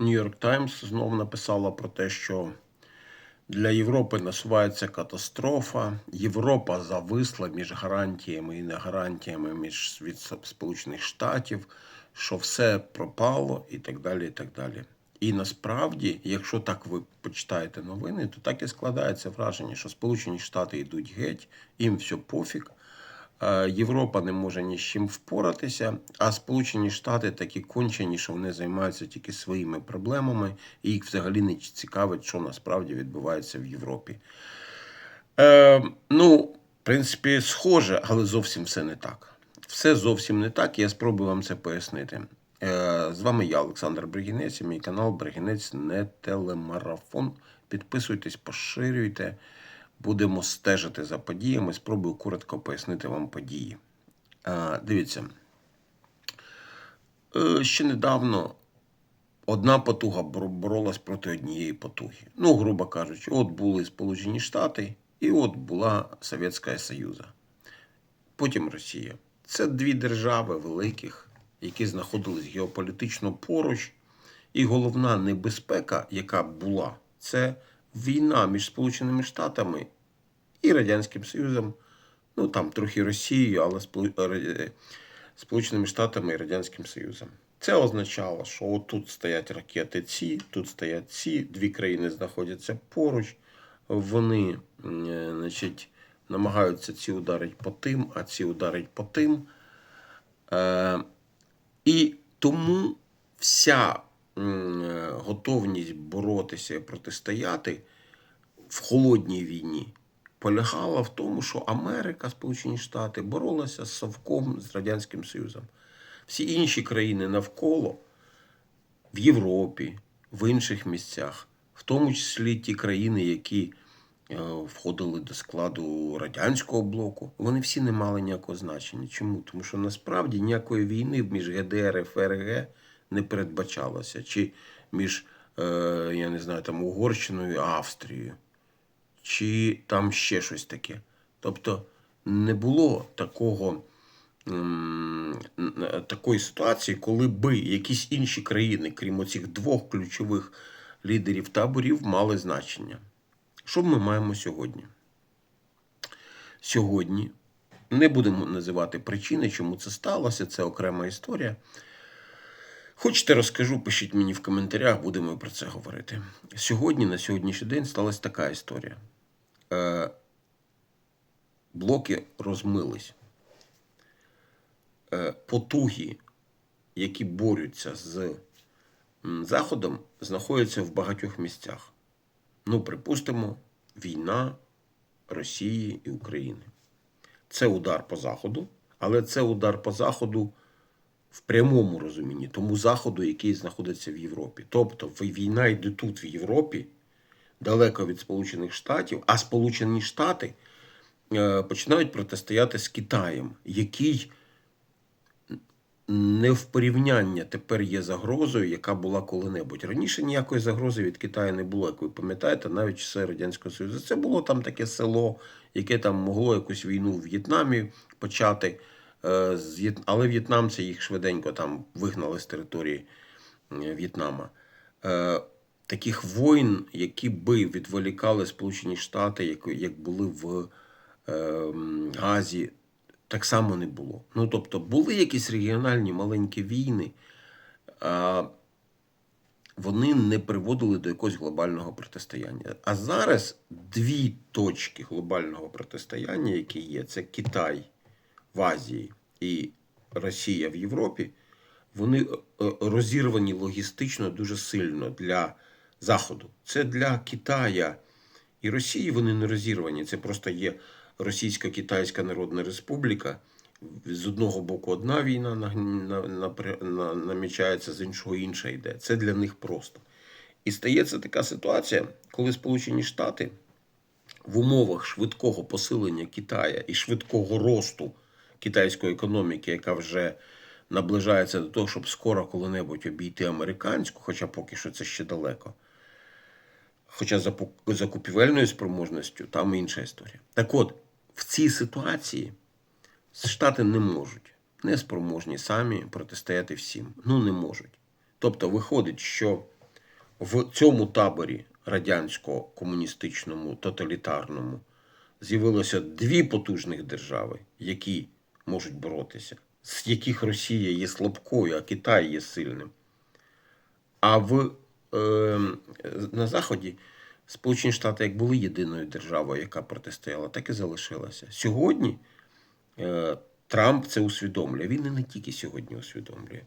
Нью-Йорк Таймс знову написала про те, що для Європи насувається катастрофа. Європа зависла між гарантіями і негарантіями між від Сполучених Штатів, що все пропало і так далі. І так далі. І насправді, якщо так ви почитаєте новини, то так і складається враження, що Сполучені Штати йдуть геть, їм все пофіг. Е, Європа не може ні з чим впоратися, а Сполучені Штати такі кончені, що вони займаються тільки своїми проблемами, і їх взагалі не цікавить, що насправді відбувається в Європі. Е, ну, в принципі, схоже, але зовсім все не так. Все зовсім не так, і я спробую вам це пояснити. Е, з вами я, Олександр Бригінець, і мій канал Бригінець не телемарафон. Підписуйтесь, поширюйте. Будемо стежити за подіями. Спробую коротко пояснити вам події. Дивіться. Е, Ще недавно одна потуга боролась проти однієї потуги. Ну, грубо кажучи, от були Сполучені Штати, і от була Совєтська Союза. Потім Росія. Це дві держави великих, які знаходились геополітично поруч. І головна небезпека, яка була, це війна між Сполученими Штатами і Радянським Союзом. Ну там трохи Росією, але е, Сполученими Штатами і Радянським Союзом. Це означало, що отут стоять ракети ці, тут стоять ці, дві країни знаходяться поруч. Вони е, значить, намагаються ці ударити по тим, а ці ударить по тим. Е, і тому вся готовність боротися і протистояти в холодній війні полягала в тому, що Америка, Сполучені Штати боролася з Совком, з Радянським Союзом. Всі інші країни навколо в Європі, в інших місцях, в тому числі ті країни, які е, входили до складу радянського блоку, вони всі не мали ніякого значення. Чому? Тому що насправді ніякої війни між ГДР і ФРГ не передбачалося, чи між, е, я не знаю, там Угорщиною і Австрією, чи там ще щось таке. Тобто не було такого такої ситуації, коли би якісь інші країни, крім оцих двох ключових лідерів таборів, мали значення. Що ми маємо сьогодні? Сьогодні не будемо називати причини, чому це сталося, це окрема історія. Хочете, розкажу, пишіть мені в коментарях, будемо про це говорити. Сьогодні, на сьогоднішній день, сталася така історія. Е, блоки розмились. Е, потуги, які борються з Заходом, знаходяться в багатьох місцях. Ну, припустимо, війна Росії і України. Це удар по Заходу, але це удар по Заходу в прямому розумінні, тому Заходу, який знаходиться в Європі. Тобто війна йде тут, в Європі, далеко від Сполучених Штатів, а Сполучені Штати е, починають протистояти з Китаєм, який не в порівняння тепер є загрозою, яка була коли-небудь. Раніше ніякої загрози від Китаю не було, як ви пам'ятаєте, навіть часи Радянського Союзу. Це було там таке село, яке там могло якусь війну в В'єтнамі почати. Е, Але в'єтнамці їх швиденько там вигнали з території е, В'єтнама. Е, Таких воїн, які би відволікали Сполучені Штати, як, були в Газі, так само не було. Ну, тобто, були якісь регіональні маленькі війни, а вони не приводили до якогось глобального протистояння. А зараз дві точки глобального протистояння, які є, це Китай в Азії і Росія в Європі, вони е, е, розірвані логістично дуже сильно для Заходу. Це для Китая і Росії вони не розірвані. Це просто є Російсько-Китайська Народна Республіка. З одного боку одна війна на, на, на, на, намічається, з іншого інша йде. Це для них просто. І стається така ситуація, коли Сполучені Штати в умовах швидкого посилення Китая і швидкого росту китайської економіки, яка вже наближається до того, щоб скоро коли-небудь обійти американську, хоча поки що це ще далеко. Хоча за закупівельною спроможністю там інша історія. Так от, в цій ситуації Штати не можуть, не спроможні самі протистояти всім. Ну, не можуть. Тобто, виходить, що в цьому таборі радянсько-комуністичному, тоталітарному з'явилося дві потужних держави, які можуть боротися, з яких Росія є слабкою, а Китай є сильним. А в, е, на Заході Сполучені Штати як були єдиною державою, яка протистояла, так і залишилася. Сьогодні е, Трамп це усвідомлює. Він і не тільки сьогодні усвідомлює.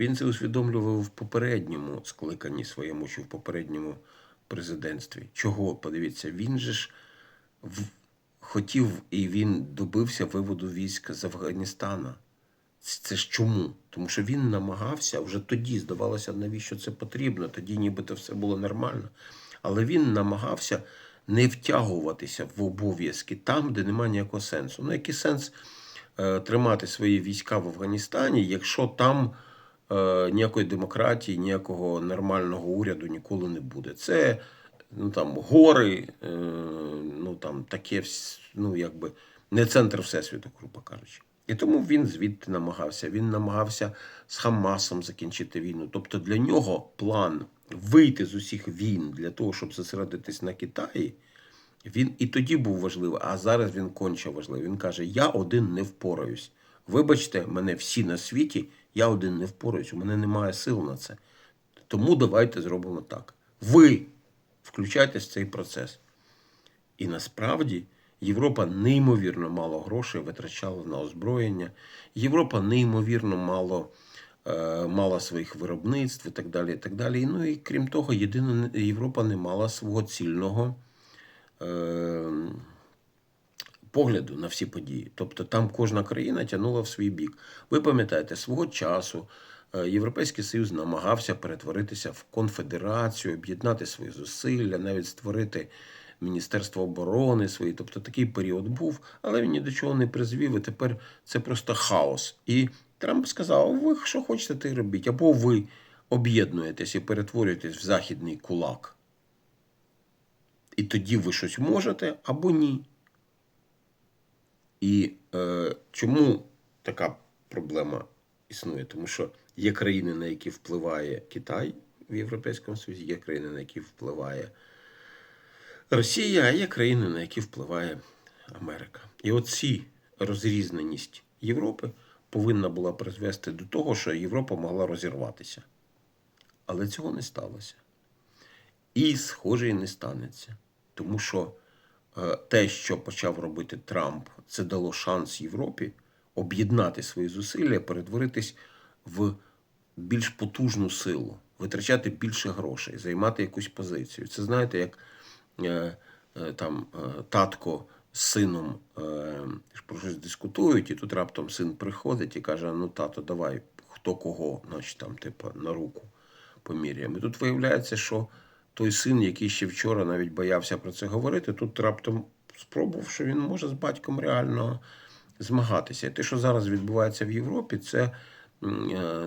Він це усвідомлював в попередньому скликанні своєму чи в попередньому президентстві. Чого? Подивіться, він же ж в... хотів і він добився виводу військ з Афганістана. Це ж чому? Тому що він намагався вже тоді, здавалося, навіщо це потрібно, тоді нібито все було нормально. Але він намагався не втягуватися в обов'язки там, де немає ніякого сенсу. Ну, який сенс е, тримати свої війська в Афганістані, якщо там е, ніякої демократії, ніякого нормального уряду ніколи не буде? Це ну, там, гори, е, ну там таке, ну, якби не центр Всесвіту, грубо кажучи. І тому він звідти намагався. Він намагався з Хамасом закінчити війну. Тобто для нього план вийти з усіх війн для того, щоб зосередитись на Китаї, він і тоді був важливий, а зараз він конче важливий. Він каже: Я один не впораюсь. Вибачте, мене всі на світі, я один не впораюсь, у мене немає сил на це. Тому давайте зробимо так. Ви включайтесь в цей процес. І насправді Європа неймовірно мало грошей витрачала на озброєння. Європа неймовірно мало е, мала своїх виробництв і так далі. І так далі. Ну і крім того, єдина Європа не мала свого цільного е, погляду на всі події. Тобто там кожна країна тягнула в свій бік. Ви пам'ятаєте, свого часу Європейський Союз намагався перетворитися в конфедерацію, об'єднати свої зусилля, навіть створити Міністерство оборони свої. Тобто такий період був, але він ні до чого не призвів. І тепер це просто хаос. І Трамп сказав: ви що хочете, те й робіть, або ви об'єднуєтесь і перетворюєтесь в західний кулак. І тоді ви щось можете або ні. І е, чому така проблема існує? Тому що є країни, на які впливає Китай в Європейському Союзі, є країни, на які впливає Росія, а є країни, на які впливає Америка. І оці розрізненість Європи повинна була призвести до того, що Європа могла розірватися. Але цього не сталося. І, схоже, і не станеться. Тому що е, те, що почав робити Трамп, це дало шанс Європі об'єднати свої зусилля, перетворитись в більш потужну силу, витрачати більше грошей, займати якусь позицію. Це знаєте, як е, е, там е, татко з сином про щось дискутують, і тут раптом син приходить і каже: Ну, тато, давай, хто кого, значить там, типу, на руку поміряємо. І тут виявляється, що той син, який ще вчора навіть боявся про це говорити, тут раптом спробував, що він може з батьком реально змагатися. І те, що зараз відбувається в Європі, це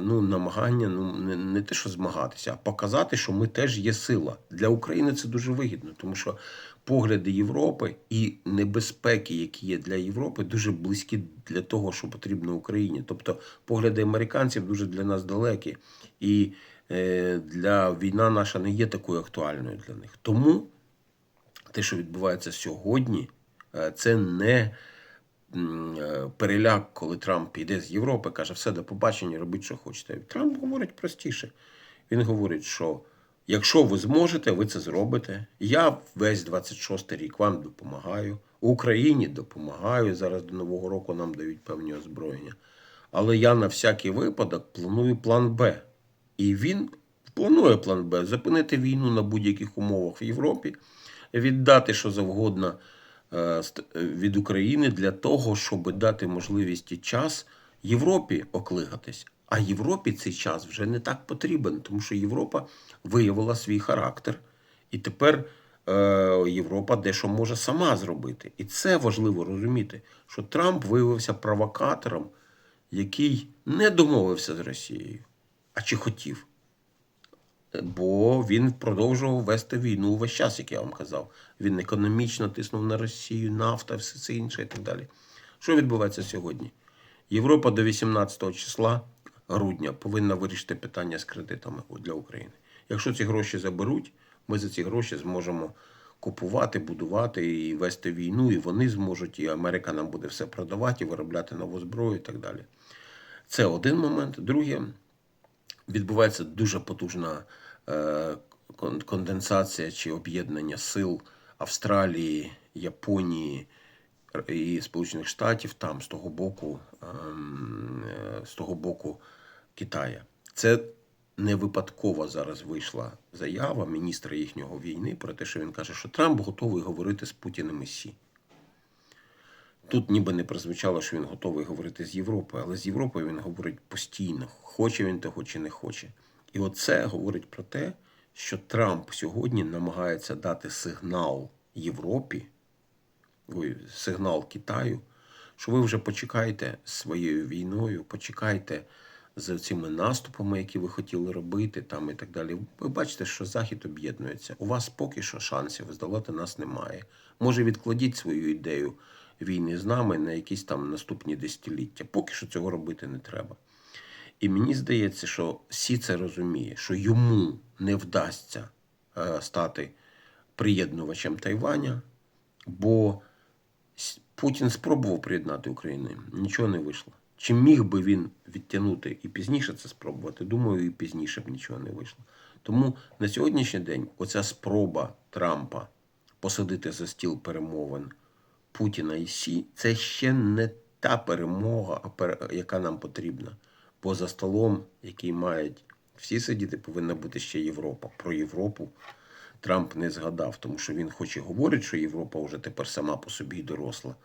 ну, намагання ну, не, не те, що змагатися, а показати, що ми теж є сила. Для України це дуже вигідно, тому що погляди Європи і небезпеки, які є для Європи, дуже близькі для того, що потрібно Україні. Тобто погляди американців дуже для нас далекі. І е, для війна наша не є такою актуальною для них. Тому те, що відбувається сьогодні, е, це не е, переляк, коли Трамп йде з Європи, каже, все до побачення, робіть, що хочете. Трамп говорить простіше. Він говорить, що якщо ви зможете, ви це зробите. Я весь 26 й рік вам допомагаю. Україні допомагаю. Зараз до Нового року нам дають певні озброєння. Але я на всякий випадок планую план Б. І він планує план Б зупинити війну на будь-яких умовах в Європі, віддати що завгодно е, е, від України для того, щоб дати можливість і час Європі оклигатись. А Європі цей час вже не так потрібен, тому що Європа виявила свій характер, і тепер е, Європа дещо може сама зробити. І це важливо розуміти, що Трамп виявився провокатором, який не домовився з Росією. А чи хотів? Бо він продовжував вести війну весь час, як я вам казав. Він економічно тиснув на Росію, нафта, все це інше і так далі. Що відбувається сьогодні? Європа до 18 числа грудня повинна вирішити питання з кредитами для України. Якщо ці гроші заберуть, ми за ці гроші зможемо купувати, будувати і вести війну, і вони зможуть, і Америка нам буде все продавати, і виробляти нову зброю і так далі. Це один момент. Друге, відбувається дуже потужна конденсація чи об'єднання сил Австралії, Японії і Сполучених Штатів там з того боку, ем, е, з того боку Китая. Це не випадково зараз вийшла заява міністра їхнього війни про те, що він каже, що Трамп готовий говорити з Путіним і Сі. Тут ніби не прозвучало, що він готовий говорити з Європою, але з Європою він говорить постійно, хоче він того чи не хоче. І оце говорить про те, що Трамп сьогодні намагається дати сигнал Європі, ой, сигнал Китаю, що ви вже почекайте своєю війною, почекайте з цими наступами, які ви хотіли робити, там і так далі. Ви бачите, що Захід об'єднується. У вас поки що шансів здолати нас немає. Може, відкладіть свою ідею війни з нами на якісь там наступні десятиліття. Поки що цього робити не треба. І мені здається, що Сі це розуміє, що йому не вдасться е, стати приєднувачем Тайваня, бо Путін спробував приєднати Україну, нічого не вийшло. Чи міг би він відтягнути і пізніше це спробувати? Думаю, і пізніше б нічого не вийшло. Тому на сьогоднішній день оця спроба Трампа посадити за стіл перемовин Путіна і Сі це ще не та перемога, яка нам потрібна. Бо за столом, який мають всі сидіти, повинна бути ще Європа. Про Європу Трамп не згадав, тому що він хоч і говорить, що Європа вже тепер сама по собі доросла,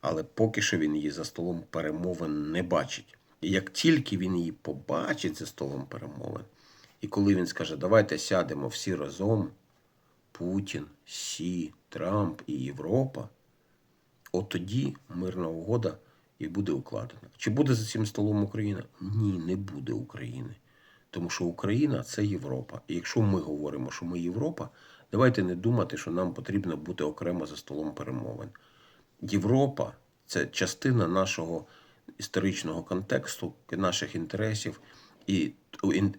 але поки що він її за столом перемовин не бачить. І як тільки він її побачить за столом перемовин, і коли він скаже, давайте сядемо всі разом, Путін, Сі, Трамп і Європа, от тоді мирна угода і буде укладена. Чи буде за цим столом Україна? Ні, не буде України. Тому що Україна це Європа. І якщо ми говоримо, що ми Європа, давайте не думати, що нам потрібно бути окремо за столом перемовин. Європа це частина нашого історичного контексту, наших інтересів, і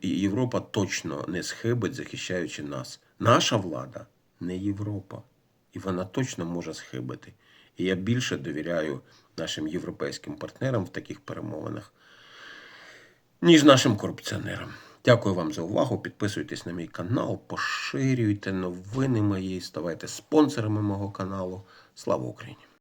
Європа точно не схибить, захищаючи нас. Наша влада не Європа, і вона точно може схибити. І я більше довіряю нашим європейським партнерам в таких перемовинах, ніж нашим корупціонерам. Дякую вам за увагу. Підписуйтесь на мій канал, поширюйте новини мої, ставайте спонсорами мого каналу. Слава Україні!